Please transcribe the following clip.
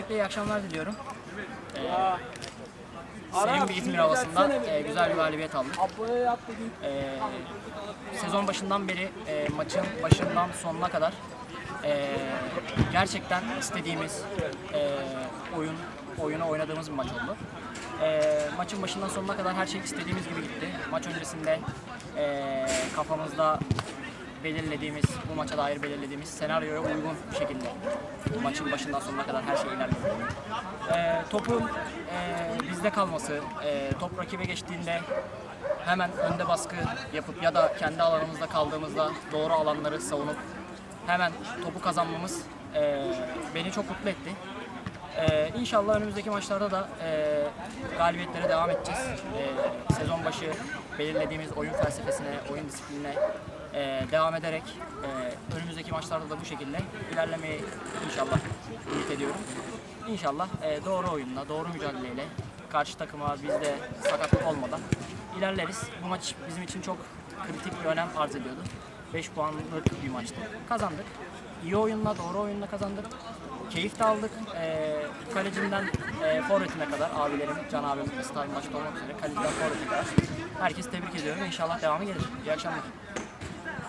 Öncelikle iyi akşamlar diliyorum. Ee, serin bir İzmir havasında e, güzel bir galibiyet aldık. Ee, sezon başından beri e, maçın başından sonuna kadar e, gerçekten istediğimiz e, oyun oyunu oynadığımız bir maç oldu. E, maçın başından sonuna kadar her şey istediğimiz gibi gitti. Maç öncesinde e, kafamızda belirlediğimiz, bu maça dair belirlediğimiz senaryoya uygun bir şekilde maçın başından sonuna kadar her şey ilerledi. E, topun e, bizde kalması, e, top rakibe geçtiğinde hemen önde baskı yapıp ya da kendi alanımızda kaldığımızda doğru alanları savunup hemen topu kazanmamız e, beni çok mutlu etti. E, inşallah önümüzdeki maçlarda da e, galibiyetlere devam edeceğiz. E, sezon başı belirlediğimiz oyun felsefesine, oyun disiplinine e, devam ederek e, önümüzdeki maçlarda da bu şekilde ilerlemeyi inşallah ümit ediyorum. İnşallah e, doğru oyunla, doğru mücadeleyle karşı takıma bizde sakatlık olmadan ilerleriz. Bu maç bizim için çok kritik bir önem arz ediyordu. 5 puanlık bir maçtı. Kazandık. İyi oyunla, doğru oyunla kazandık. Keyif de aldık. E, kalecimden e, forvetine kadar abilerim, Can abim, Star maçta olmak üzere kaleciden forvetine kadar. Herkesi tebrik ediyorum. İnşallah devamı gelir. İyi akşamlar.